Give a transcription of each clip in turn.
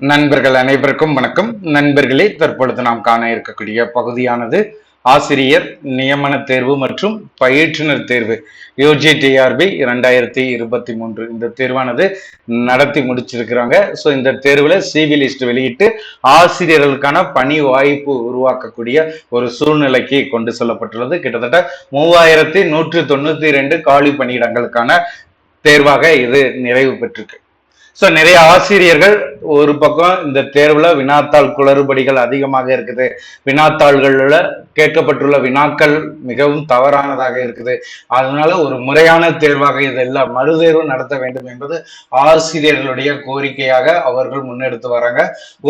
நண்பர்கள் அனைவருக்கும் வணக்கம். நண்பர்களே தற்பொழுது நாம் காண இருக்கக்கூடிய பகுதியானது ஆசிரியர் நியமன தேர்வு மற்றும் பயிற்றுனர் தேர்வு. யூஜிடிஆர்பி இரண்டாயிரத்தி இருபத்தி மூன்று. இந்த தேர்வானது நடத்தி முடிச்சிருக்கிறாங்க. ஸோ இந்த தேர்வில் சிவி லிஸ்ட் வெளியிட்டு ஆசிரியர்களுக்கான பணி வாய்ப்பு உருவாக்கக்கூடிய ஒரு சூழ்நிலைக்கு கொண்டு செல்லப்பட்டுள்ளது. கிட்டத்தட்ட மூவாயிரத்தி நூற்றி தொண்ணூற்றி ரெண்டு காலி பணியிடங்களுக்கான தேர்வாக இது நிறைவு பெற்றிருக்கு. ஸோ நிறைய ஆசிரியர்கள் ஒரு பக்கம் இந்த தேர்வில் வினாத்தாள் குளறுபடிகள் அதிகமாக இருக்குது. வினாத்தாள்களில் கேட்கப்பட்டுள்ள வினாக்கள் மிகவும் தவறானதாக இருக்குது. அதனால ஒரு முறையான தேர்வாக இதெல்லாம் மறுதேர்வு நடத்த வேண்டும் என்பது ஆசிரியர்களுடைய கோரிக்கையாக அவர்கள் முன்னெடுத்து வராங்க.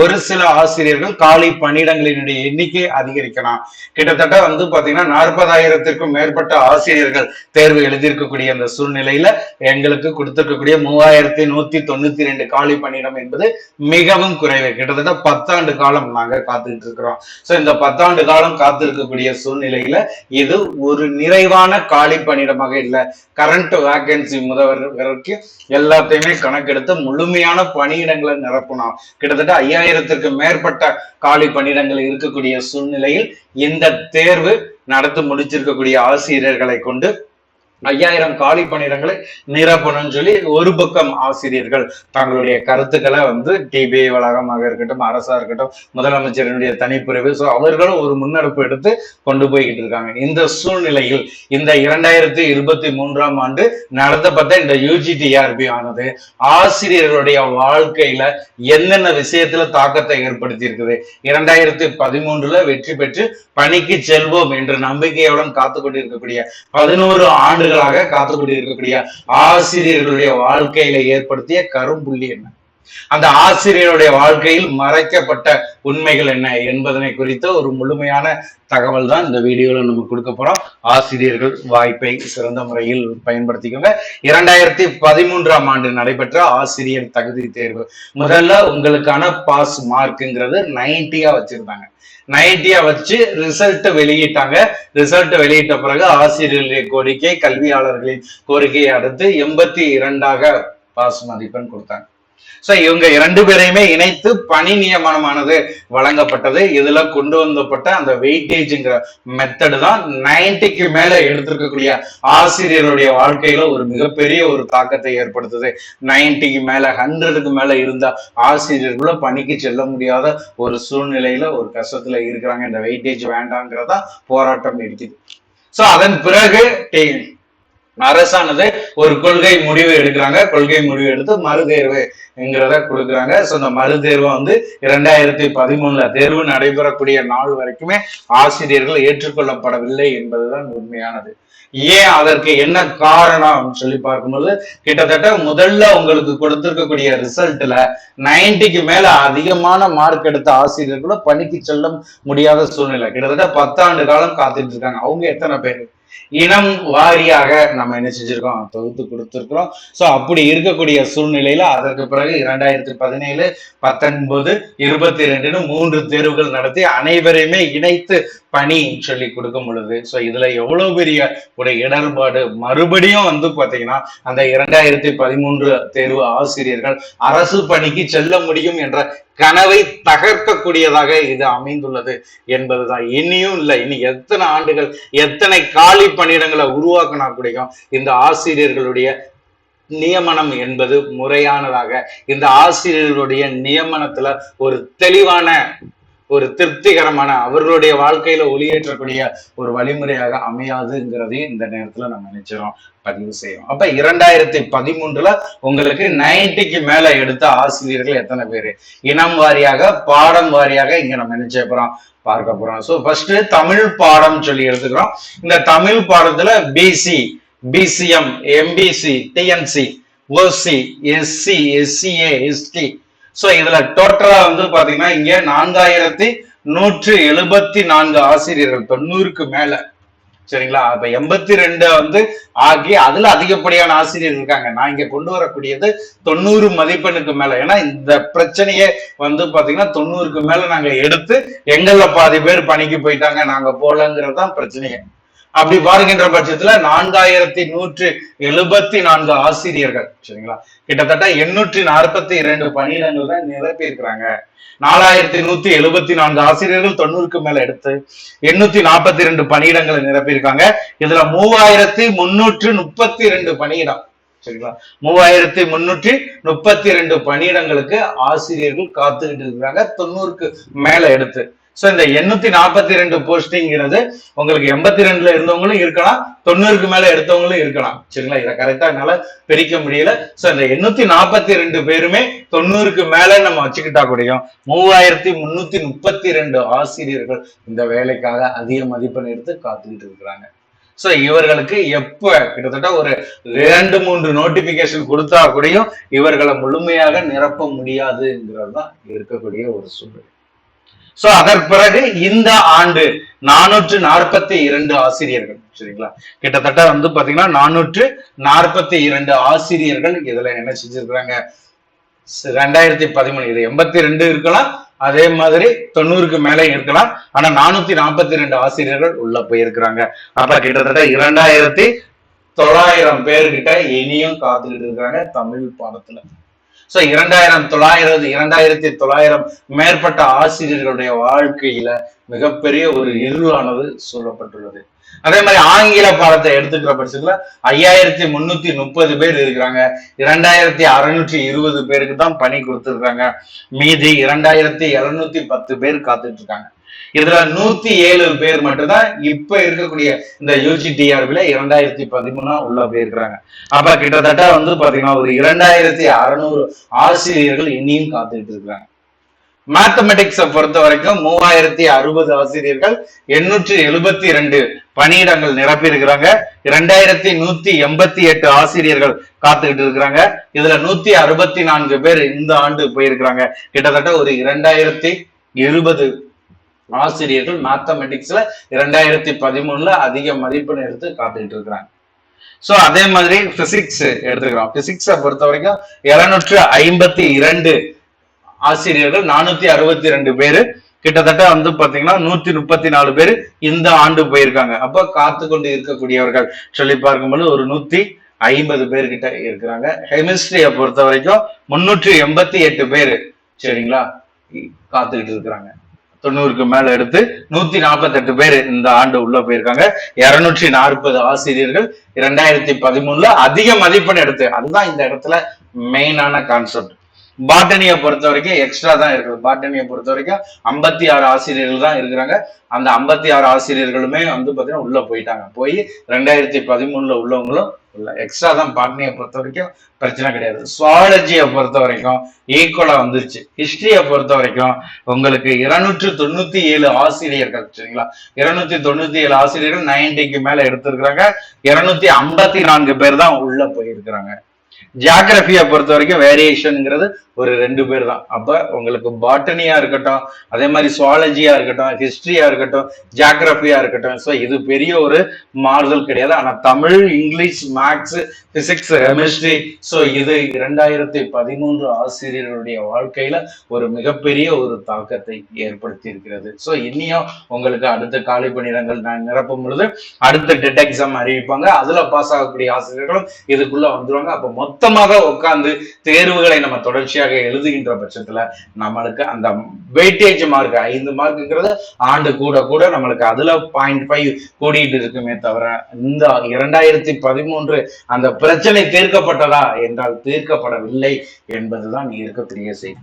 ஒரு சில ஆசிரியர்கள் காலி பணியிடங்களினுடைய எண்ணிக்கை அதிகரிக்கலாம். கிட்டத்தட்ட வந்து பாத்தீங்கன்னா நாற்பதாயிரத்திற்கும் மேற்பட்ட ஆசிரியர்கள் தேர்வு எழுதியிருக்கக்கூடிய அந்த சூழ்நிலையில எங்களுக்கு கொடுத்திருக்கக்கூடிய மூவாயிரத்தி நூத்தி தொண்ணூத்தி ரெண்டு காலி பணியிடம் என்பது மிகவும் குறைவு. கிட்டத்தட்ட பத்தாண்டு காலம் நாங்க காத்துக்கிட்டு இருக்கிறோம். சோ இந்த பத்தாண்டு காலம் இருக்கக்கூடிய சூழ்நிலையில இது ஒரு நிறைவான காலி பணியிடமாக இல்லை. கரண்ட் வேகன்சி முதல் வரைக்கும் எல்லாத்தையுமே கணக்கெடுத்து முழுமையான பணியிடங்களை நிரப்பணும். கிட்டத்தட்ட ஐயாயிரத்திற்கு மேற்பட்ட காலி பணியிடங்கள் இருக்கக்கூடிய சூழ்நிலையில் இந்த தேர்வு நடத்தி முடிச்சிருக்கக்கூடிய ஆசிரியர்களை கொண்டு ஐயாயிரம் காலி பணியிடங்களை நிரப்பணும்னு சொல்லி ஒரு பக்கம் ஆசிரியர்கள் தங்களுடைய கருத்துக்களை வந்து டிபிஐ வளாகமாக இருக்கட்டும் அரசா இருக்கட்டும் முதலமைச்சரினுடைய தனிப்பிரிவு. ஸோ அவர்களும் ஒரு முன்னெடுப்பு எடுத்து கொண்டு போய்கிட்டு இருக்காங்க. இந்த சூழ்நிலையில் இந்த இரண்டாயிரத்தி இருபத்தி மூன்றாம் ஆண்டு நடத்தப்பட்ட இந்த யூஜிடிஆர்பி ஆனது ஆசிரியர்களுடைய வாழ்க்கையில என்னென்ன விஷயத்துல தாக்கத்தை ஏற்படுத்தி இருக்குது இரண்டாயிரத்தி பதிமூன்றுல வெற்றி பெற்று பணிக்கு செல்வோம் என்ற நம்பிக்கையுடன் காத்து கொண்டிருக்கக்கூடிய பதினோரு ஆண்டுகளாக காத்து ஆசிரியர்களுடைய வாழ்க்கையில ஏற்படுத்திய கரும்புள்ளி என்ன? அந்த ஆசிரியருடைய வாழ்க்கையில் மறைக்கப்பட்ட உண்மைகள் என்ன என்பதனை குறித்த ஒரு முழுமையான தகவல் தான் இந்த வீடியோல நம்ம கொடுக்க போறோம். ஆசிரியர்கள் வாய்ப்பை சிறந்த முறையில் பயன்படுத்திக்கோங்க. இரண்டாயிரத்தி பதிமூன்றாம் ஆண்டு நடைபெற்ற ஆசிரியர் தகுதி தேர்வு. முதல்ல உங்களுக்கான பாஸ் மார்க்குங்கிறது நைன்டியா வச்சிருந்தாங்க. நைன்டியா வச்சு ரிசல்ட் வெளியிட்டாங்க. ரிசல்ட் வெளியிட்ட பிறகு ஆசிரியர்களுடைய கோரிக்கை கல்வியாளர்களின் கோரிக்கையை அடுத்து எண்பத்தி இரண்டாக பாஸ் மதிப்பெண் கொடுத்தாங்க. சோ இவங்க இரண்டு பேரையுமே இணைத்து பணி நியமனமானது வழங்கப்பட்டது. இதுல கொண்டு வந்தப்பட்ட அந்த வெயிட்டேஜ்ங்கிற மெத்தடு தான் நைன்டிக்கு மேல எடுத்திருக்கக்கூடிய ஆசிரியருடைய வாழ்க்கையில ஒரு மிகப்பெரிய ஒரு தாக்கத்தை ஏற்படுத்துது. நைன்டிக்கு மேல ஹண்ட்ரடுக்கு மேல இருந்த ஆசிரியர்கள பணிக்கு செல்ல முடியாத ஒரு சூழ்நிலையில ஒரு கஷ்டத்துல இருக்கிறாங்க. இந்த வெயிட்டேஜ் வேண்டாங்கிறதா போராட்டம் இருக்குது சோ அதன் பிறகு அரசானது ஒரு கொள்கை முடிவு எடுக்கிறாங்க. கொள்கை முடிவு எடுத்து மறுதேர்வுங்கிறத கொடுக்குறாங்க. ஸோ இந்த மறுதேர்வு வந்து இரண்டாயிரத்தி பதிமூணுல தேர்வு நடைபெறக்கூடிய நாள் வரைக்குமே ஆசிரியர்கள் ஏற்றுக்கொள்ளப்படவில்லை என்பதுதான் உண்மையானது. ஏன் அதற்கு என்ன காரணம் சொல்லி பார்க்கும்போது கிட்டத்தட்ட முதல்ல உங்களுக்கு கொடுத்திருக்கக்கூடிய ரிசல்ட்ல நைன்டிக்கு மேல அதிகமான மார்க் எடுத்த ஆசிரியர்களும் பணிக்கு செல்ல முடியாத சூழ்நிலை. கிட்டத்தட்ட பத்தாண்டு காலம் காத்துட்டு இருக்காங்க அவங்க எத்தனை பேர்? இனம் வாரியாக நம்ம என்ன செஞ்சிருக்கோம்? தொகுத்து கொடுத்திருக்கிறோம். ஸோ அப்படி இருக்கக்கூடிய சூழ்நிலையில அதற்கு பிறகு இரண்டாயிரத்தி பதினேழு பத்தொன்பது இருபத்தி ரெண்டுன்னு மூன்று தேர்வுகள் நடத்தி அனைவரையுமே இணைத்து பணி சொல்லி கொடுக்கும் பொழுது ஸோ இதுல எவ்வளவு பெரிய ஒரு இடர்பாடு? மறுபடியும் வந்து பார்த்தீங்கன்னா அந்த இரண்டாயிரத்தி பதிமூன்று தேர்வு ஆசிரியர்கள் அரசு பணிக்கு செல்ல முடியும் என்ற கனவை தகர்க்கக்கூடியதாக இது அமைந்துள்ளது என்பதுதான். இனியும் இல்லை. இனி எத்தனை ஆண்டுகள் எத்தனை காலி பணியிடங்களை உருவாக்கினா கூடயும் இந்த ஆசிரியர்களுடைய நியமனம் என்பது முறையானதாக இந்த ஆசிரியர்களுடைய நியமனத்துல ஒரு தெளிவான ஒரு திருப்திகரமான அவர்களுடைய வாழ்க்கையில ஒளியேற்றக்கூடிய ஒரு வழிமுறையாக அமையாதுங்கிறதையும் இந்த நேரத்துல நம்ம நினைச்சிடும் பதிவு செய்யும் அப்ப இரண்டாயிரத்தி பதிமூன்றுல உங்களுக்கு நைன்டிக்கு மேல எடுத்த ஆசிரியர்கள் எத்தனை பேரு? இனம் வாரியாக பாடம் வாரியாக இங்க நம்ம நினைச்ச போறோம் பார்க்க போறோம். சோ ஃபர்ஸ்ட் தமிழ் பாடம் சொல்லி எடுத்துக்கிறோம். இந்த தமிழ் பாடத்துல BC BCM MBC DNC OC SC SCA ST so இதுல டோட்டலா வந்து பாத்தீங்கன்னா இங்க நான்காயிரத்தி நூற்று எழுபத்தி நான்கு ஆசிரியர்கள் தொண்ணூறுக்கு மேல. சரிங்களா? அப்ப எண்பத்தி ரெண்டு வந்து ஆகி அதுல அதிகப்படியான ஆசிரியர் இருக்காங்க. நான் இங்க கொண்டு வரக்கூடியது தொண்ணூறு மதிப்பெண்ணுக்கு மேல. ஏன்னா இந்த பிரச்சனையே வந்து பாத்தீங்கன்னா தொண்ணூறுக்கு மேல நாங்க எடுத்து எங்கள்ல பாதி பேர் பணிக்கு போயிட்டாங்க. நாங்க போலங்கிறது தான் பிரச்சனையே. அப்படி பாருகின்ற பட்சத்துல நான்காயிரத்தி நூற்று எழுபத்தி நான்கு ஆசிரியர்கள் சரிங்களா? கிட்டத்தட்ட எண்ணூற்றி நாற்பத்தி இரண்டு பணியிடங்கள் தான் நிரப்பி இருக்கிறாங்க நாலாயிரத்தி நூத்தி எழுபத்தி நான்கு ஆசிரியர்கள் தொண்ணூறுக்கு மேல எடுத்து எண்ணூத்தி நாற்பத்தி ரெண்டு பணியிடங்களை நிரப்பியிருக்காங்க. இதுல மூவாயிரத்தி முன்னூற்று முப்பத்தி ரெண்டு பணியிடம் சரிங்களா? மூவாயிரத்தி முன்னூற்றி முப்பத்தி ரெண்டு பணியிடங்களுக்கு ஆசிரியர்கள் காத்துக்கிட்டு இருக்கிறாங்க. தொண்ணூறுக்கு மேல எடுத்து சோ இந்த எண்ணூத்தி நாற்பத்தி ரெண்டு போஸ்டிங்கிறது உங்களுக்கு எண்பத்தி ரெண்டுல இருந்தவங்களும் இருக்கலாம் தொண்ணூறுக்கு மேல எடுத்தவங்களும் இருக்கலாம். சரிங்களா? இதை கரெக்டா என்னால பிரிக்க முடியல. சோ இந்த எண்ணூத்தி நாற்பத்தி ரெண்டு பேருமே தொண்ணூறுக்கு மேல நம்ம வச்சுக்கிட்டா கூடயும் மூவாயிரத்தி முன்னூத்தி முப்பத்தி ரெண்டு ஆசிரியர்கள் இந்த வேலைக்காக அதிக மதிப்பெண் எடுத்து காத்துக்கிட்டு இருக்கிறாங்க. சோ இவர்களுக்கு எப்ப கிட்டத்தட்ட ஒரு இரண்டு மூன்று நோட்டிபிகேஷன் கொடுத்தா கூடயும் இவர்களை முழுமையாக நிரப்ப முடியாதுங்கிறது தான் இருக்கக்கூடிய ஒரு சூழ்நிலை சோ அதன் பிறகு இந்த ஆண்டு நானூற்று நாற்பத்தி இரண்டு ஆசிரியர்கள் சரிங்களா? கிட்டத்தட்ட வந்து பாத்தீங்கன்னா நானூற்று நாற்பத்தி இரண்டு ஆசிரியர்கள் இதுல என்ன செஞ்சிருக்கிறாங்க? ரெண்டாயிரத்தி பதிமூணு இது எண்பத்தி ரெண்டு இருக்கலாம் அதே மாதிரி தொண்ணூறுக்கு மேலே இருக்கலாம் ஆனா நானூத்தி நாற்பத்தி ரெண்டு ஆசிரியர்கள் உள்ள போயிருக்கிறாங்க. அப்ப கிட்டத்தட்ட இரண்டாயிரத்தி தொள்ளாயிரம் பேர்கிட்ட இனியும் காத்துக்கிட்டு இருக்காங்க தமிழ் பாடத்துல. சோ இரண்டாயிரம் தொள்ளாயிரம் இரண்டாயிரத்தி தொள்ளாயிரம் மேற்பட்ட ஆசிரியர்களுடைய வாழ்க்கையில மிகப்பெரிய ஒரு இருளானது சொல்லப்பட்டுள்ளது. அதே மாதிரி ஆங்கில பாடத்தை எடுத்துக்கிற பட்சத்துல ஐயாயிரத்தி முன்னூத்தி முப்பது பேர் இருக்கிறாங்க. இரண்டாயிரத்தி அறுநூற்றி இருபது பேருக்கு தான் பணி கொடுத்துருக்காங்க. மீதி இரண்டாயிரத்தி எழுநூத்தி பத்து பேர் காத்துட்டு இருக்காங்க. இதுல நூத்தி ஏழு பேர் மட்டும்தான் இப்ப இருக்கக்கூடிய இந்த யூஜிடிஆர்பில இரண்டாயிரத்தி பதிமூணா உள்ள போயிருக்கிறாங்க. அப்ப கிட்டத்தட்ட வந்து பாத்தீங்கன்னா ஒரு இரண்டாயிரத்தி அறுநூறு ஆசிரியர்கள் இனியும் காத்துட்டு இருக்கிறாங்க மேத்தமெட்டிக்ஸை பொறுத்த வரைக்கும் மூவாயிரத்தி அறுபது ஆசிரியர்கள் எண்ணூற்றி எழுபத்தி ரெண்டு பணியிடங்கள் நிரப்பி இருக்கிறாங்க. இரண்டாயிரத்தி நூத்தி எண்பத்தி எட்டு ஆசிரியர்கள் காத்துக்கிட்டு இருக்கிறாங்க. இதுல நூத்தி அறுபத்தி நான்கு பேர் இந்த ஆண்டு போயிருக்கிறாங்க. கிட்டத்தட்ட ஒரு இரண்டாயிரத்தி இருபது ஆசிரியர்கள் மேத்தமெட்டிக்ஸ்ல இரண்டாயிரத்தி பதிமூணுல அதிக மதிப்பெண் எடுத்து காத்துக்கிட்டு இருக்கிறாங்க சோ அதே மாதிரி பிசிக்ஸ் எடுத்துக்கிறோம். பிசிக்ஸை பொறுத்த வரைக்கும் இருநூற்று ஐம்பத்தி இரண்டு ஆசிரியர்கள் நானூத்தி அறுபத்தி ரெண்டு பேரு. கிட்டத்தட்ட வந்து பாத்தீங்கன்னா நூத்தி முப்பத்தி நாலு பேர் இந்த ஆண்டு போயிருக்காங்க. அப்ப காத்து கொண்டு இருக்கக்கூடியவர்கள் சொல்லி பார்க்கும்போது ஒரு நூத்தி ஐம்பது பேர் கிட்ட இருக்கிறாங்க. கெமிஸ்ட்ரியை பொறுத்த வரைக்கும் முன்னூற்றி எண்பத்தி எட்டு பேர். சரிங்களா? காத்துக்கிட்டு இருக்கிறாங்க தொண்ணூறுக்கு மேல எடுத்து நூத்தி நாற்பத்தி எட்டு பேர் இந்த ஆண்டு உள்ள போயிருக்காங்க. இருநூற்றி நாற்பது ஆசிரியர்கள் இரண்டாயிரத்தி பதிமூணுல அதிக மதிப்பெண் எடுத்து அதுதான் இந்த இடத்துல மெயினான கான்செப்ட் பாட்டனியை பொறுத்த வரைக்கும் எக்ஸ்ட்ரா தான் இருக்குது. பாட்டனியை பொறுத்த வரைக்கும் ஐம்பத்தி ஆறு ஆசிரியர்கள் தான் இருக்கிறாங்க. அந்த ஐம்பத்தி ஆறு ஆசிரியர்களுமே வந்து பார்த்தீங்கன்னா உள்ள போயிட்டாங்க. போய் ரெண்டாயிரத்தி பதிமூணுல உள்ளவங்களும் இல்லை எக்ஸ்ட்ரா தான் பாட்டனியை பொறுத்த வரைக்கும் பிரச்சனை கிடையாது. சுவாலஜியை பொறுத்த வரைக்கும் ஈக்குவலாக வந்துருச்சு. ஹிஸ்ட்ரியை பொறுத்த வரைக்கும் உங்களுக்கு இருநூற்று தொண்ணூற்றி ஏழு ஆசிரியர்கள் சரிங்களா? இருநூத்தி தொண்ணூற்றி ஏழு ஆசிரியர்கள் நைன்டிக்கு மேலே எடுத்திருக்கிறாங்க. இருநூத்தி ஐம்பத்தி நான்கு பேர் தான் உள்ள போயிருக்கிறாங்க. ஜியாகிரபியை பொறுத்த வரைக்கும் வேரியேஷனுங்கிறது ஒரு ரெண்டு பேர் தான் அப்போ உங்களுக்கு பாட்டனியா இருக்கட்டும் அதே மாதிரி சுவாலஜியா இருக்கட்டும் ஹிஸ்டரியா இருக்கட்டும் ஜியாகிரபியா இருக்கட்டும். ஸோ இது பெரிய ஒரு மாறுதல் கிடையாது. ஆனா Tamil English maths physics chemistry so இது இரண்டாயிரத்தி பதிமூன்று ஆசிரியர்களுடைய வாழ்க்கையில ஒரு மிகப்பெரிய ஒரு தாக்கத்தை ஏற்படுத்தி இருக்கிறது ஸோ இன்னியும் உங்களுக்கு அடுத்த காலி பணியிடங்கள் நான் நிரப்பும் பொழுது அடுத்த டெட் எக்ஸாம் அறிவிப்பாங்க. அதுல பாஸ் ஆகக்கூடிய ஆசிரியர்களும் இதுக்குள்ள வந்துருவாங்க. அப்போ மொத்தமாக உட்கார்ந்து தேர்வுகளை நம்ம தொடர்ச்சியாக எழுதுகின்ற பட்சத்துல நம்மளுக்கு அந்த வெயிட்டேஜ் மார்க் ஐந்து மார்க்குங்கிறது ஆண்டு கூட கூட நம்மளுக்கு அதுல பாயிண்ட் ஃபைவ் கூடிட்டு இருக்குமே தவிர இந்த இரண்டாயிரத்தி பதிமூன்று அந்த பிரச்சனை தீர்க்கப்பட்டதா என்றால் தீர்க்கப்படவில்லை என்பதுதான் இருக்கக்கூடிய செய்தி.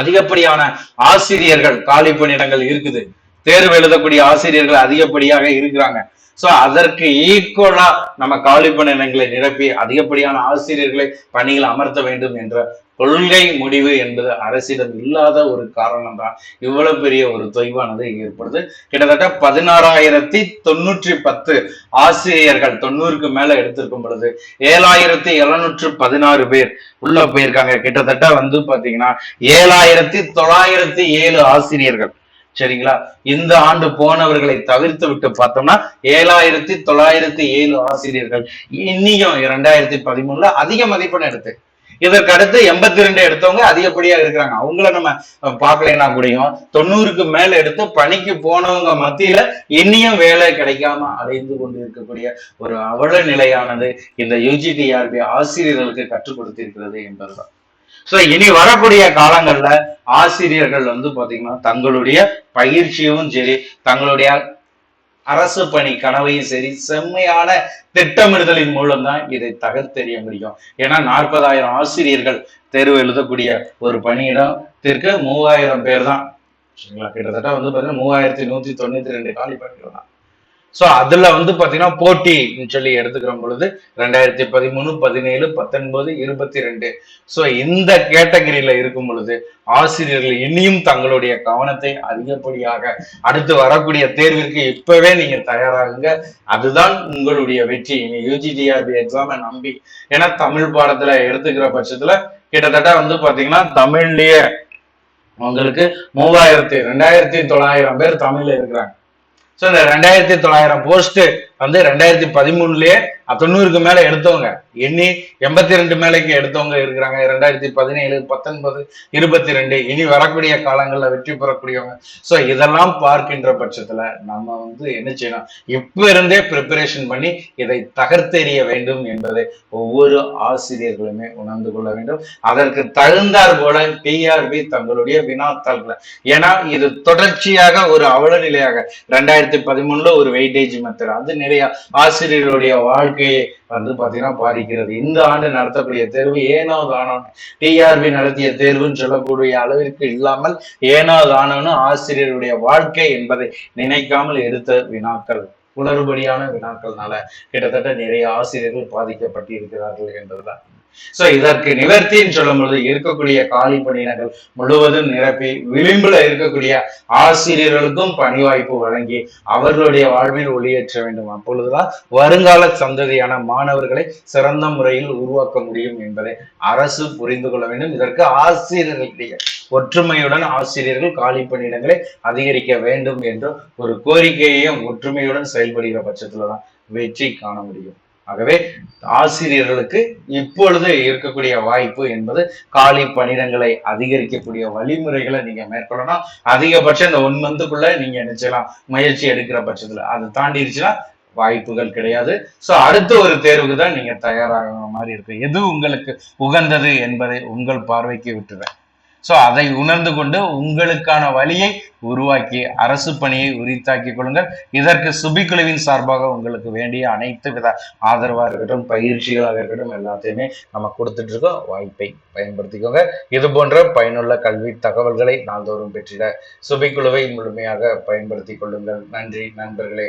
அதிகப்படியான ஆசிரியர்கள் காலி பணியிடங்கள் இருக்குது. தேர்வு எழுதக்கூடிய ஆசிரியர்கள் அதிகப்படியாக இருக்கிறாங்க. சோ அதற்கு ஈக்குவலா நம்ம காலி இனங்களை நிரப்பி அதிகப்படியான ஆசிரியர்களை பணியில் அமர்த்த வேண்டும் என்ற கொள்கை முடிவு என்பது அரசிடம் இல்லாத ஒரு காரணம் தான் இவ்வளவு பெரிய ஒரு தொய்வானது ஏற்படுது. கிட்டத்தட்ட பதினாறாயிரத்தி தொண்ணூற்றி பத்து ஆசிரியர்கள் தொண்ணூறுக்கு மேல எடுத்திருக்கும் பொழுது ஏழாயிரத்தி எழுநூற்று பதினாறு பேர் உள்ள போயிருக்காங்க. கிட்டத்தட்ட வந்து பாத்தீங்கன்னா ஏழாயிரத்தி தொள்ளாயிரத்தி ஏழு ஆசிரியர்கள். சரிங்களா? இந்த ஆண்டு போனவர்களை தவிர்த்து விட்டு பார்த்தோம்னா ஏழாயிரத்தி தொள்ளாயிரத்தி ஏழு ஆசிரியர்கள் இன்னியும் இரண்டாயிரத்தி பதிமூணுல அதிக மதிப்பெண் எடுத்து. இதற்கு அடுத்து எண்பத்தி ரெண்டு எடுத்தவங்க அதிகப்படியா இருக்கிறாங்க. அவங்கள நம்ம பார்க்கலைன்னா கூடயும் தொண்ணூறுக்கு மேல எடுத்து பணிக்கு போனவங்க மத்தியில இன்னியும் வேலை கிடைக்காம அடைந்து கொண்டு இருக்கக்கூடிய ஒரு அவல நிலையானது இந்த யூஜிடிஆர்பி ஆசிரியர்களுக்கு கற்றுக் கொடுத்திருக்கிறது என்பதுதான். சோ இனி வரக்கூடிய காலங்கள்ல ஆசிரியர்கள் வந்து பாத்தீங்கன்னா தங்களுடைய பயிற்சியும் சரி தங்களுடைய அரசு பணி கனவையும் சரி செம்மையான திட்டமிடுதலின் மூலம் தான் இதை தகர்த்தெறிய முடியும். ஏன்னா நாற்பதாயிரம் ஆசிரியர்கள் தேர்வு எழுதக்கூடிய ஒரு பணியிடத்திற்கு மூவாயிரம் பேர் தான். கிட்டத்தட்ட வந்து பாத்தீங்கன்னா மூவாயிரத்தி நூத்தி தொண்ணூத்தி ரெண்டு காலி பணிகள் தான். சோ அதுல வந்து பாத்தீங்கன்னா போட்டின்னு சொல்லி எடுத்துக்கிற பொழுது ரெண்டாயிரத்தி பதிமூணு பதினேழு பத்தொன்பது இருபத்தி ரெண்டு சோ இந்த கேட்டகரியில இருக்கும் பொழுது ஆசிரியர்கள் இனியும் தங்களுடைய கவனத்தை அதிகப்படியாக அடுத்து வரக்கூடிய தேர்விற்கு இப்பவே நீங்க தயாராகுங்க. அதுதான் உங்களுடைய வெற்றி. இனி யூஜிடிஆர்பி எக்ஸாமை நம்பி ஏன்னா தமிழ் பாடத்துல எடுத்துக்கிற பட்சத்துல கிட்டத்தட்ட வந்து பாத்தீங்கன்னா தமிழ்லயே உங்களுக்கு மூவாயிரத்தி ரெண்டாயிரத்தி தொள்ளாயிரம் பேர் தமிழ்ல இருக்கிறாங்க. ஸோ இந்த ரெண்டாயிரத்தி தொள்ளாயிரம் போஸ்ட் வந்து ரெண்டாயிரத்தி பதிமூணுலயே தொண்ணூறுக்கு மேல எடுத்தவங்க. எண்ணி எண்பத்தி ரெண்டு மேலைக்கு எடுத்தவங்க இருக்கிறாங்க. ரெண்டாயிரத்தி பதினேழு பத்தொன்பது இருபத்தி ரெண்டு இனி வரக்கூடிய காலங்கள்ல வெற்றி பெறக்கூடியவங்க. ஸோ இதெல்லாம் பார்க்கின்ற பட்சத்துல நம்ம வந்து என்ன செய்யணும்? இப்ப இருந்தே ப்ரிப்பரேஷன் பண்ணி இதை தகர்த்தெறிய வேண்டும் என்பதை ஒவ்வொரு ஆசிரியர்களுமே உணர்ந்து கொள்ள வேண்டும். அதற்கு தகுந்தார் போல டிஆர்பி தங்களுடைய வினாத்தாள்களை. ஏன்னா இது தொடர்ச்சியாக ஒரு அவல நிலையாக ரெண்டாயிரத்தி பதிமூணுல ஒரு வெயிட்டேஜ் மெத்தட் அது நிறைய ஆசிரியர்களுடைய வாழ்க்கையை வந்து பாத்தீங்கன்னா பாதிக்கிறது. இந்த ஆண்டு நடத்தக்கூடிய தேர்வு ஏனாவது ஆனவன் டிஆர்பி நடத்திய தேர்வுன்னு சொல்லக்கூடிய அளவிற்கு இல்லாமல் ஏனாவது ஆனவனு ஆசிரியருடைய வாழ்க்கை என்பதை நினைக்காமல் எடுத்த வினாக்கள் உணர்வுபடியான வினாக்கள்னால கிட்டத்தட்ட நிறைய ஆசிரியர்கள் பாதிக்கப்பட்டிருக்கிறார்கள் என்பதுதான். சோ இதற்கு நிவர்த்தின்னு சொல்லும் பொழுது இருக்கக்கூடிய காலி பணியிடங்கள் முழுவதும் நிரப்பி விளிம்புல இருக்கக்கூடிய ஆசிரியர்களுக்கும் பணி வாய்ப்பு வழங்கி அவர்களுடைய வாழ்வில் ஒளியேற்ற வேண்டும். அப்பொழுதுதான் வருங்கால சந்ததியான மாணவர்களை சிறந்த முறையில் உருவாக்க முடியும் என்பதை அரசு புரிந்து கொள்ள வேண்டும். இதற்கு ஆசிரியர்களுடைய ஒற்றுமையுடன் ஆசிரியர்கள் காலி பணியிடங்களை அதிகரிக்க வேண்டும் என்ற ஒரு கோரிக்கையையும் ஒற்றுமையுடன் செயல்படுகிற பட்சத்துலதான் வெற்றி காண முடியும். ஆகவே ஆசிரியர்களுக்கு இப்பொழுது இருக்கக்கூடிய வாய்ப்பு என்பது காலி பணியிடங்களை அதிகரிக்கக்கூடிய வழிமுறைகளை நீங்க மேற்கொள்ளணும். அதிகபட்சம் இந்த ஒன் மந்த்துக்குள்ள நீங்க நினைச்சலாம் முயற்சி எடுக்கிற பட்சத்துல. அதை தாண்டிடுச்சுன்னா வாய்ப்புகள் கிடையாது. ஸோ அடுத்த ஒரு தேர்வுக்கு தான் நீங்க தயாராகிற மாதிரி இருக்கு. எது உங்களுக்கு உகந்தது என்பதை உங்கள் பார்வைக்கு விட்டுறேன். ஸோ அதை உணர்ந்து கொண்டு உங்களுக்கான வழியை உருவாக்கி அரசு பணியை உரித்தாக்கி கொள்ளுங்கள். இதற்கு சுபிக்குழுவின் சார்பாக உங்களுக்கு வேண்டிய அனைத்து வித ஆதரவாக இருக்கட்டும் பயிற்சிகளாக இருக்கட்டும் எல்லாத்தையுமே நம்ம கொடுத்துட்டு இருக்கோம். வாய்ப்பை பயன்படுத்திக்கோங்க. இது போன்ற பயனுள்ள கல்வி தகவல்களை நாள்தோறும் பெற்றிட சுபிக்குழுவை முழுமையாக பயன்படுத்திக் கொள்ளுங்கள். நன்றி நண்பர்களே.